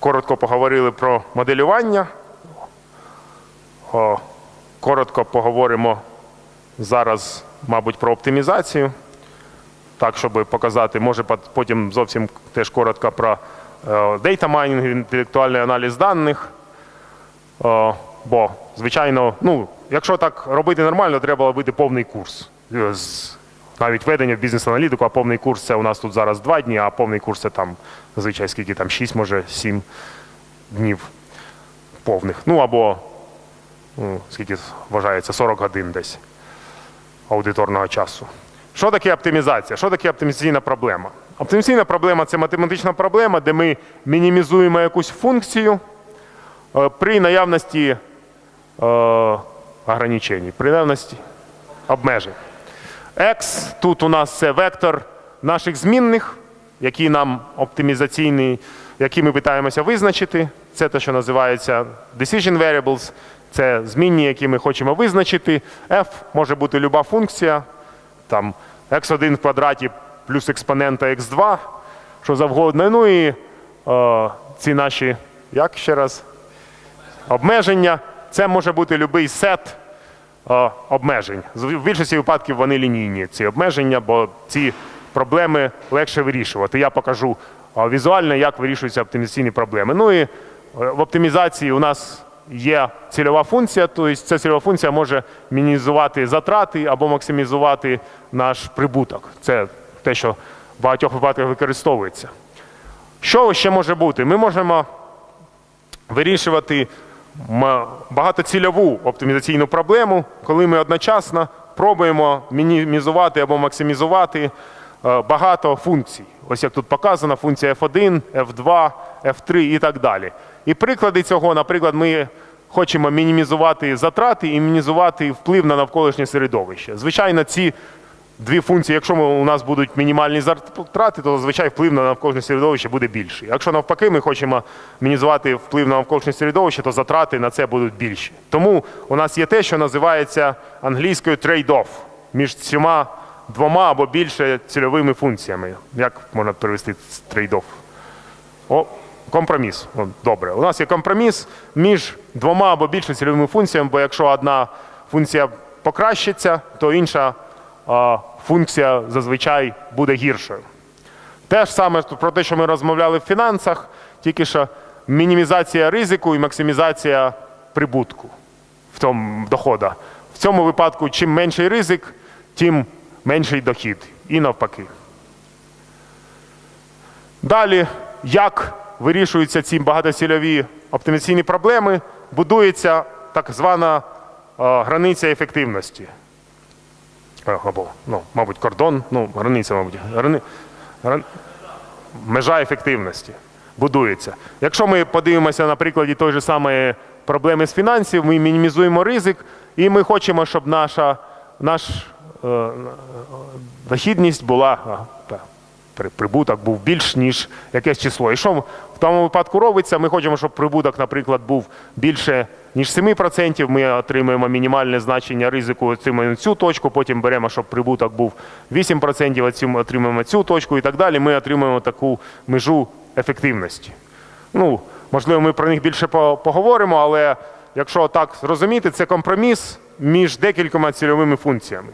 коротко поговорили про моделювання. Коротко поговоримо зараз, мабуть, про оптимізацію. Так, щоб показати, може потім зовсім теж коротко про е, дейта майнінг, інтелектуальний аналіз даних. Бо, звичайно, ну, якщо так робити нормально, треба робити повний курс. Е, Навіть ведення в бізнес-аналітику, а повний курс це у нас тут зараз два дні, а повний курс це там зазвичай скільки там 6, може 7 днів повних. Ну або ну, скільки вважається, 40 годин десь аудиторного часу. Що таке оптимізація? Що таке оптимізаційна проблема? Оптимізаційна проблема це математична проблема, де ми мінімізуємо якусь функцію е, при наявності е, ограничень, при наявності обмежень. X тут у нас це вектор наших змінних, які нам оптимізаційні, які ми питаємося визначити. Це те, що називається decision variables. Це змінні, які ми хочемо визначити. F може бути люба функція, там x1 в квадраті плюс експонента x2, що завгодно. Ну і е, ці наші, як ще раз, обмеження. Це може бути будь-який сет обмежень. В більшості випадків вони лінійні, ці обмеження, бо ці проблеми легше вирішувати. Я покажу е, візуально, як вирішуються оптимізаційні проблеми. Ну і е, в оптимізації у нас є цільова функція, тобто ця цільова функція може мінімізувати затрати або максимізувати наш прибуток. Це те, що в багатьох випадках використовується. Що ще може бути? Ми можемо вирішувати багатоцільову оптимізаційну проблему, коли ми одночасно пробуємо мінімізувати або максимізувати е, багато функцій. Ось як тут показано, функція F1, F2, F3 і так далі. І приклади цього, наприклад, ми хочемо мінімізувати затрати і мінімізувати вплив на навколишнє середовище. Звичайно, ці дві функції, якщо у нас будуть мінімальні затрати, то зазвичай вплив на навколишнє середовище буде більший. Якщо навпаки, ми хочемо мінімізувати вплив на навколишнє середовище, то затрати на це будуть більші. Тому у нас є те, що називається англійською trade-off між цими двома або більше цільовими функціями. Як можна перевести trade-off? О, компроміс. О, добре. У нас є компроміс між двома або більше цільовими функціями, бо якщо одна функція покращиться, то інша функція зазвичай буде гіршою. Те ж саме про те, що ми розмовляли в фінансах, тільки що мінімізація ризику і максимізація прибутку в тому дохода. В цьому випадку, чим менший ризик, тим менший дохід. І навпаки. Далі, як вирішуються ці багатоцільові оптимізаційні проблеми, будується так звана границя ефективності. Е, Або, ну, мабуть, кордон, ну, границя, мабуть, грани... гран- межа ефективності будується. Якщо ми подивимося на прикладі той же самої проблеми з фінансів, ми мінімізуємо ризик, і ми хочемо, щоб наша наш, е, дохідність була, а, та, при- прибуток був більш, ніж якесь число. І що в тому випадку робиться? Ми хочемо, щоб прибуток, наприклад, був більше, ніж 7%. Ми отримуємо мінімальне значення ризику, отримуємо цю точку, потім беремо, щоб прибуток був 8%, оцім- отримуємо цю точку і так далі. Ми отримуємо таку межу ефективності. Ну, можливо, ми про них більше поговоримо, але якщо так зрозуміти, це компроміс між декількома цільовими функціями.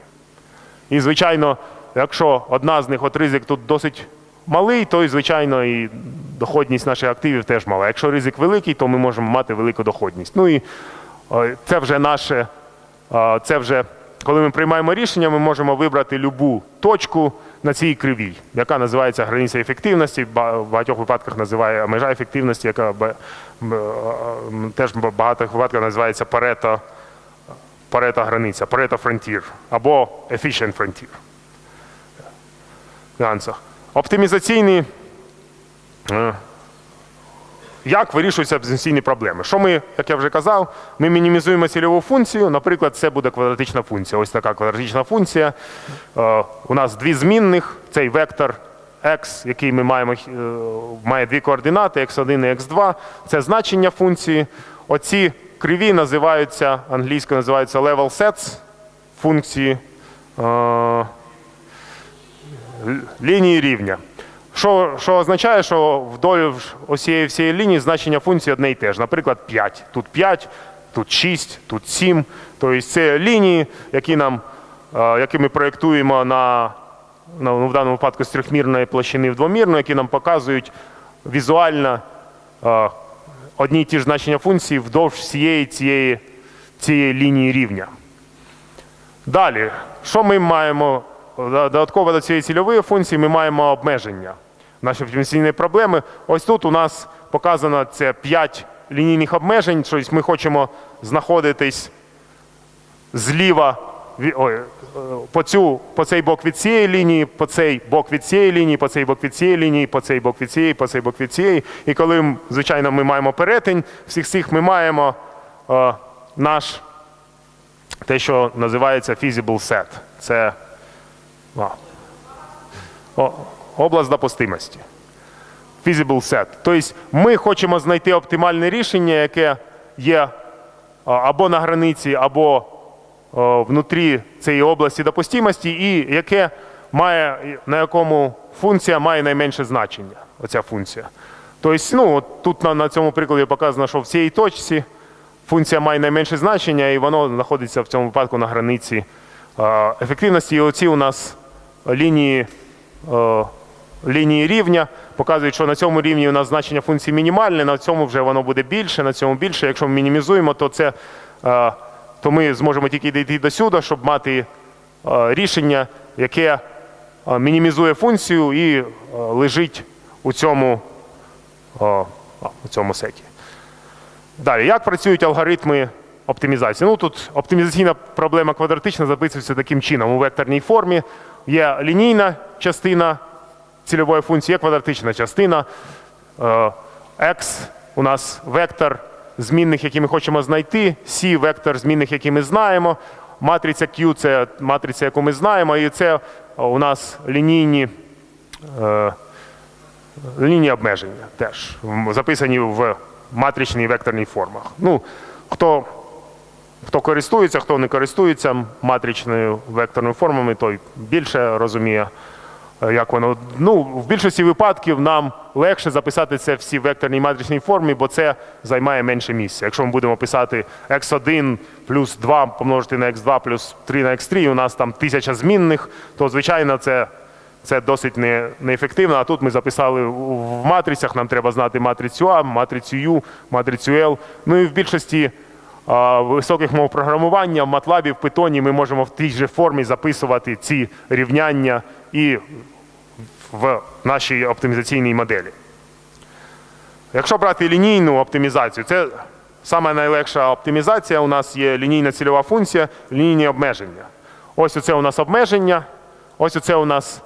І, звичайно, якщо одна з них, от ризик тут досить малий, то і, звичайно, і доходність наших активів теж мала. Якщо ризик великий, то ми можемо мати велику доходність. Ну і е, це вже наше, е, це вже, коли ми приймаємо рішення, ми можемо вибрати любу точку на цій кривій, яка називається границя ефективності, в багатьох випадках називає межа ефективності, яка е, теж в багатьох випадках називається Парето Парета границя, Pareto Frontier або Efficient Frontier. Нюансах. Оптимізаційні. е, Як вирішуються оптимізаційні проблеми? Що ми, як я вже казав, ми мінімізуємо цільову функцію. Наприклад, це буде квадратична функція. Ось така квадратична функція. Е, У нас дві змінних. Цей вектор x, який ми маємо, е, має дві координати, x1 і x2. Це значення функції. Оці криві називаються, англійською називаються level sets функції лінії рівня. Що, що означає, що вдоль усієї всієї лінії значення функції одне і те ж. Наприклад, 5. Тут 5, тут 6, тут 7. Тобто це лінії, які, нам, е, які ми проєктуємо на, ну, в даному випадку з трьохмірної площини в двомірну, які нам показують візуально е, одні й ті ж значення функції вдовж всієї цієї, цієї лінії рівня. Далі, що ми маємо додатково до цієї цільової функції, ми маємо обмеження. Наші оптимізаційні проблеми. Ось тут у нас показано це 5 лінійних обмежень. Тобто ми хочемо знаходитись зліва ой, по, цю, по цей бок від цієї лінії, по цей бок від цієї лінії, по цей бок від цієї лінії, по цей бок від цієї, по цей бок від цієї. І коли, звичайно, ми маємо перетин всіх цих, ми маємо е, наш те, що називається feasible set. Це о, область допустимості. Feasible set. Тобто ми хочемо знайти оптимальне рішення, яке є або на границі, або внутрі цієї області допустимості, і яке має, на якому функція має найменше значення. Оця функція. Тобто, ну, тут на, на цьому прикладі показано, що в цій точці функція має найменше значення, і воно знаходиться в цьому випадку на границі ефективності. І оці у нас лінії, е, лінії рівня показують, що на цьому рівні у нас значення функції мінімальне, на цьому вже воно буде більше, на цьому більше. Якщо ми мінімізуємо, то це е, то ми зможемо тільки дійти до сюди, щоб мати е, рішення, яке мінімізує функцію і лежить у цьому, у цьому сеті. Далі, як працюють алгоритми оптимізації? Ну тут оптимізаційна проблема квадратична записується таким чином. У векторній формі є лінійна частина цільової функції, є квадратична частина. Е, X у нас вектор змінних, які ми хочемо знайти, C вектор змінних, які ми знаємо. Матриця Q це матриця, яку ми знаємо, і це у нас лінійні. е, лінії обмеження теж записані в матричній векторній формах. Ну, хто, хто користується, хто не користується матричною векторною формами, той більше розуміє, е, як воно. Ну, в більшості випадків нам легше записати це всі в векторній матричній формі, бо це займає менше місця. Якщо ми будемо писати x1 плюс 2 помножити на x2 плюс 3 на x3, і у нас там тисяча змінних, то звичайно це це досить не, неефективно. А тут ми записали в матрицях, нам треба знати матрицю А, матрицю Ю, матрицю L. Ну і в більшості високих мов програмування в MATLAB, в Python ми можемо в тій же формі записувати ці рівняння і в нашій оптимізаційній моделі. Якщо брати лінійну оптимізацію, це саме найлегша оптимізація. У нас є лінійна цільова функція, лінійні обмеження. Ось оце у нас обмеження, ось оце у нас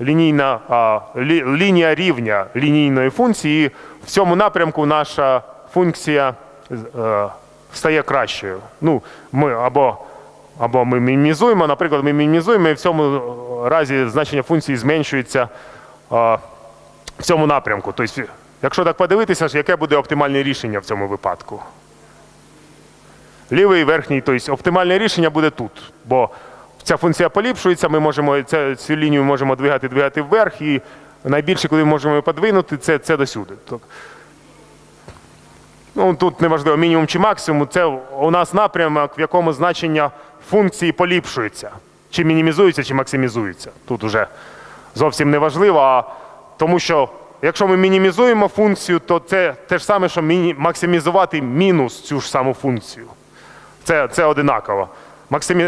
лінійна, а, лі, лінія рівня лінійної функції. І в цьому напрямку наша функція е, стає кращою. Ну, ми або, або ми мінімізуємо, наприклад, ми мінімізуємо, і в цьому разі значення функції зменшується а, в цьому напрямку. Тобто, якщо так подивитися, яке буде оптимальне рішення в цьому випадку? Лівий верхній, тобто оптимальне рішення буде тут. Бо ця функція поліпшується, ми можемо ця- цю лінію можемо двигати, двигати вверх, і найбільше, куди ми можемо подвинути, це, це до сюди. Тобто, Ну, тут неважливо, мінімум чи максимум, це у нас напрямок, в якому значення функції поліпшується. Чи мінімізується, чи максимізується. Тут вже зовсім не важливо, а тому що якщо ми мінімізуємо функцію, то це те ж саме, що максимізувати мінус цю ж саму функцію. Це, це одинаково.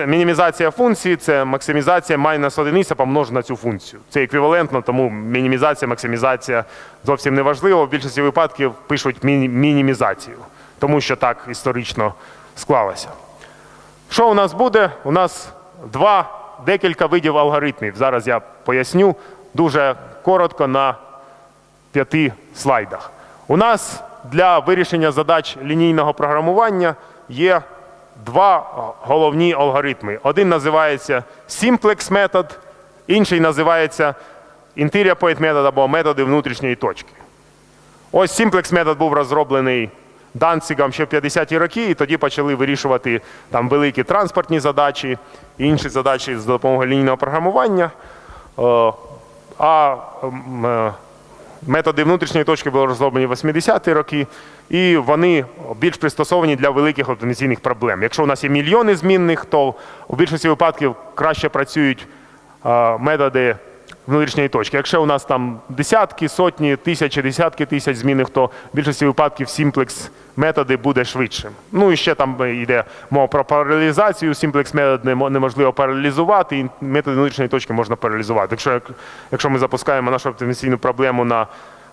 Мінімізація функції це максимізація майнус одиниця помножена на цю функцію. Це еквівалентно, тому мінімізація, максимізація зовсім не важливо. В більшості випадків пишуть мінімізацію, тому що так історично склалося. Що у нас буде? У нас два декілька видів алгоритмів. Зараз я поясню дуже коротко на п'яти слайдах. У нас для вирішення задач лінійного програмування є два головні алгоритми. Один називається Simplex метод, інший називається Interior Point метод або методи внутрішньої точки. Ось Simplex метод був розроблений Данцигом ще в 50-ті роки, і тоді почали вирішувати там великі транспортні задачі, інші задачі з допомогою лінійного програмування. Е, А е, методи внутрішньої точки були розроблені в 80-ті роки, і вони більш пристосовані для великих оптимізаційних проблем. Якщо у нас є мільйони змінних, то у більшості випадків краще працюють е, методи внутрішньої точки. Якщо у нас там десятки, сотні, тисячі, десятки тисяч змінних, то в більшості випадків симплекс методи буде швидшим. Ну і ще там йде мова про паралізацію. Симплекс метод неможливо паралізувати, і методи внутрішньої точки можна паралізувати. Якщо, якщо ми запускаємо нашу оптимізаційну проблему на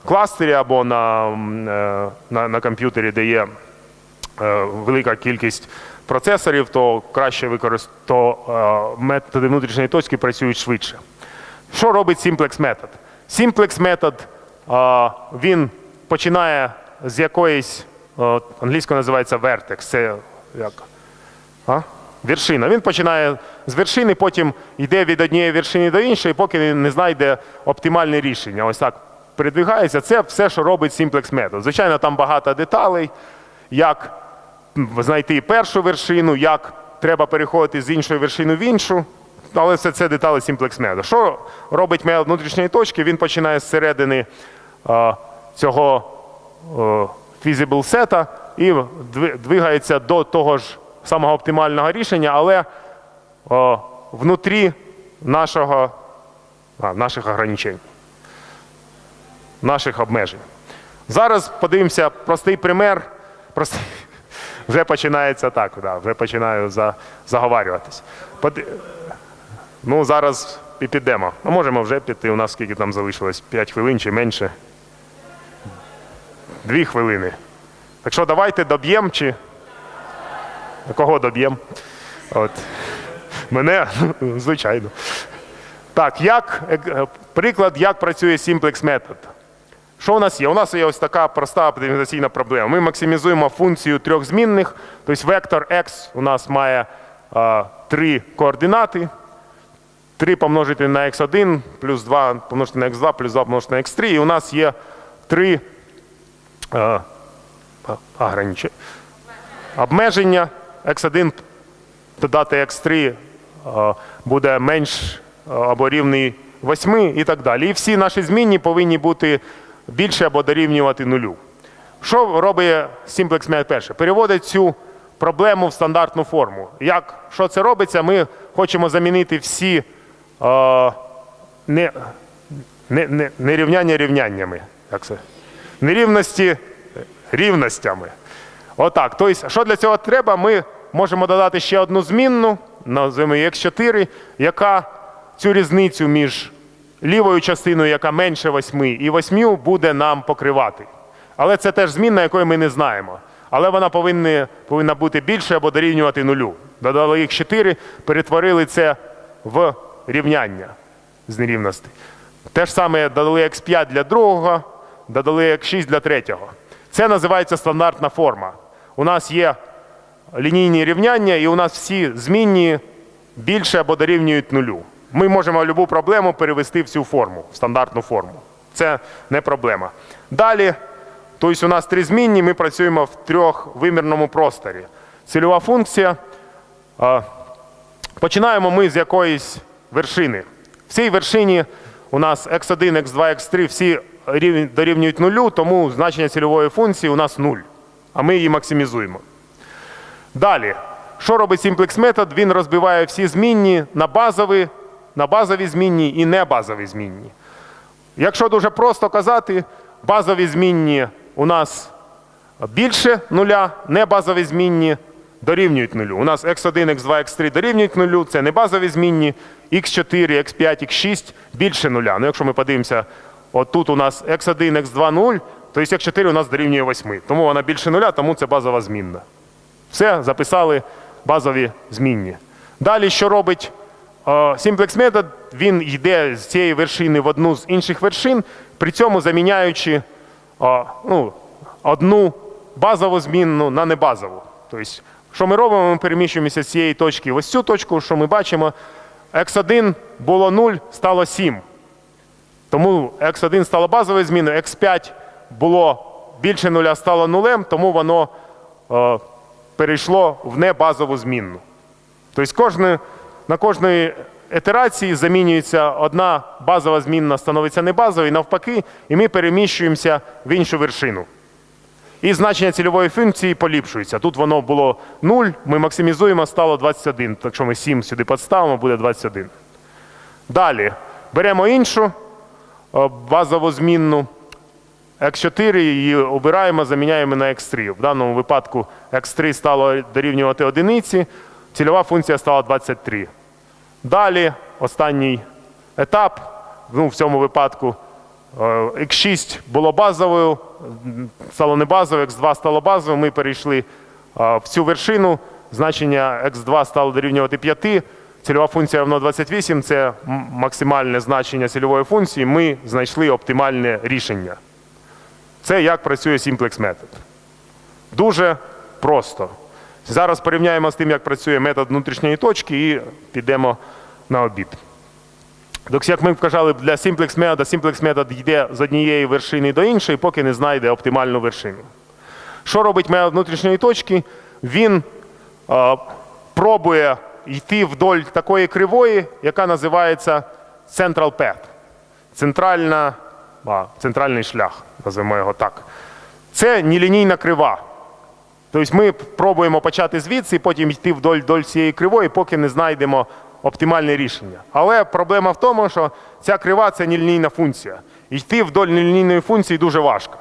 кластері або на, е, на, на комп'ютері, де є е, велика кількість процесорів, то краще використовувати методи внутрішньої точки працюють швидше. Що робить Simplex метод? Simplex метод він починає з якоїсь англійською називається vertex, це як? А? Вершина. Він починає з вершини, потім йде від однієї вершини до іншої, поки не- не знайде оптимальне рішення. Ось так передвигається. Це все, що робить Simplex метод. Звичайно, там багато деталей, як знайти першу вершину, як треба переходити з іншої вершини в іншу. Але все це деталі методу. Що робить метод внутрішньої точки? Він починає з середини цього е, feasible сета і двигається до того ж самого оптимального рішення, але е, внутрі нашого, а, наших ограничень, наших обмежень. Зараз подивимося простий пример. Простий, вже починається так, да, вже починаю за, заговарюватись. Ну, зараз і підемо. А можемо вже піти. У нас скільки там залишилось? 5 хвилин чи менше. Дві хвилини. Так що давайте доб'ємо чи. Кого доб'ємо? От. Мене, звичайно. Так, як, е, приклад, як працює Simplex метод. Що у нас є? У нас є ось така проста оптимізаційна проблема. Ми максимізуємо функцію трьох змінних, тобто вектор x у нас має а, три координати. 3 помножити на x1 плюс 2 помножити на x2 плюс 2 помножити на x3. І у нас є три е, ограничення. обмеження. x1 додати x3 е, буде менш е, або рівний 8 і так далі. І всі наші змінні повинні бути більше або дорівнювати нулю. Що робить Simplex Met перше? Переводить цю проблему в стандартну форму. Як що це робиться? Ми хочемо замінити всі не, не, не, не рівняння рівняннями. Як це? Нерівності рівностями. Отак. Тобто, що для цього треба? Ми можемо додати ще одну змінну, називаємо її x4, яка цю різницю між лівою частиною, яка менше 8, і 8 буде нам покривати. Але це теж змінна, якої ми не знаємо. Але вона повинна, повинна бути більше або дорівнювати нулю. Додали їх 4, перетворили це в рівняння з нерівностей. Те ж саме додали x5 для другого, додали x6 для третього. Це називається стандартна форма. У нас є лінійні рівняння, і у нас всі змінні більше або дорівнюють нулю. Ми можемо будь-яку проблему перевести в цю форму, в стандартну форму. Це не проблема. Далі, тобто у нас три змінні, ми працюємо в трьохвимірному просторі. Цільова функція. Починаємо ми з якоїсь вершини. В цій вершині у нас x1, x2, x3 всі дорівнюють нулю, тому значення цільової функції у нас 0, а ми її максимізуємо. Далі, що робить Simplex метод? Він розбиває всі змінні на базові, на базові змінні і небазові змінні. Якщо дуже просто казати, базові змінні у нас більше нуля, небазові змінні дорівнюють нулю. У нас x1, x2, x3 дорівнюють нулю, це не базові змінні, x4, x5, x6 більше нуля. Ну, якщо ми подивимося, от тут у нас x1, x2 0, то есть x4 у нас дорівнює 8. Тому вона більше нуля, тому це базова змінна. Все, записали базові змінні. Далі, що робить е, Simplex метод? Він йде з цієї вершини в одну з інших вершин, при цьому заміняючи е, ну, одну базову змінну на небазову. Тобто, що ми робимо? Ми переміщуємося з цієї точки в ось цю точку, що ми бачимо. X1 було 0, стало 7. Тому X1 стало базовою зміною, X5 було більше нуля, стало нулем, тому воно е, перейшло в небазову змінну. Тобто кожне, на кожної ітерації замінюється одна базова змінна, становиться не базовою, і навпаки, і ми переміщуємося в іншу вершину. І значення цільової функції поліпшується. Тут воно було 0, ми максимізуємо, стало 21. Так що ми 7 сюди підставимо, буде 21. Далі беремо іншу е, базову змінну X4 її обираємо, заміняємо на X3. В даному випадку X3 стало дорівнювати одиниці, цільова функція стала 23. Далі останній етап, ну, в цьому випадку X6 було базовою, стало не базовою, X2 стало базовою, ми перейшли е, в цю вершину, значення X2 стало дорівнювати 5, цільова функція равно 28, це максимальне значення цільової функції, ми знайшли оптимальне рішення. Це як працює Simplex метод. Дуже просто. Зараз порівняємо з тим, як працює метод внутрішньої точки, і підемо на обід. Так, як ми вказали, для Simplex метода, Simplex метод йде з однієї вершини до іншої, поки не знайде оптимальну вершину. Що робить метод внутрішньої точки? Він е, пробує йти вдоль такої кривої, яка називається Central Path. Центральна, а, центральний шлях, називаємо його так. Це нелінійна крива. Тобто ми пробуємо почати звідси потім йти вдоль, вдоль цієї кривої, поки не знайдемо оптимальне рішення. Але проблема в тому, що ця крива це нелінійна функція. Йти вдоль нелінійної функції дуже важко.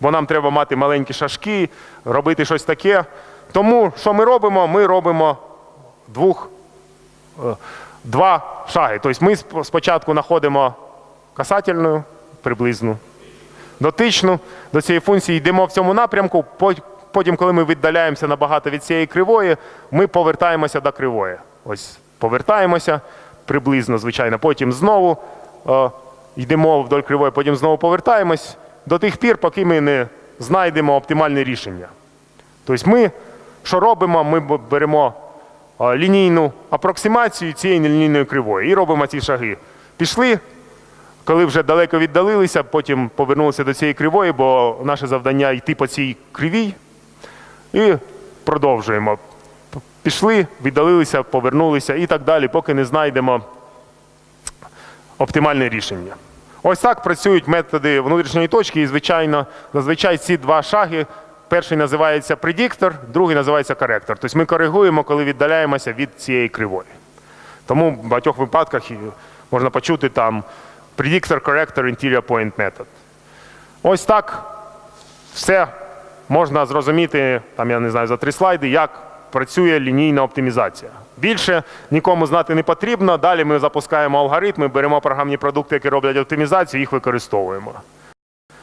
Бо нам треба мати маленькі шашки, робити щось таке. Тому що ми робимо? Ми робимо двох, е, два шаги. Тобто ми спочатку знаходимо касательну приблизну, дотичну до цієї функції, йдемо в цьому напрямку. Потім, коли ми віддаляємося набагато від цієї кривої, ми повертаємося до кривої. Ось повертаємося приблизно, звичайно. Потім знову е, йдемо вдоль кривої, потім знову повертаємось до тих пір, поки ми не знайдемо оптимальне рішення. Тобто ми що робимо? Ми беремо е, лінійну апроксимацію цієї нелінійної кривої і робимо ці шаги. Пішли, коли вже далеко віддалилися, потім повернулися до цієї кривої, бо наше завдання йти по цій кривій. І продовжуємо. Пішли, віддалилися, повернулися і так далі, поки не знайдемо оптимальне рішення. Ось так працюють методи внутрішньої точки, і, звичайно, зазвичай ці два шаги. Перший називається предиктор, другий називається коректор. Тобто ми коригуємо, коли віддаляємося від цієї кривої. Тому в багатьох випадках можна почути там predictor, corrector, interior point method. Ось так все можна зрозуміти, там я не знаю, за три слайди, як працює лінійна оптимізація. Більше нікому знати не потрібно. Далі ми запускаємо алгоритми, беремо програмні продукти, які роблять оптимізацію, їх використовуємо.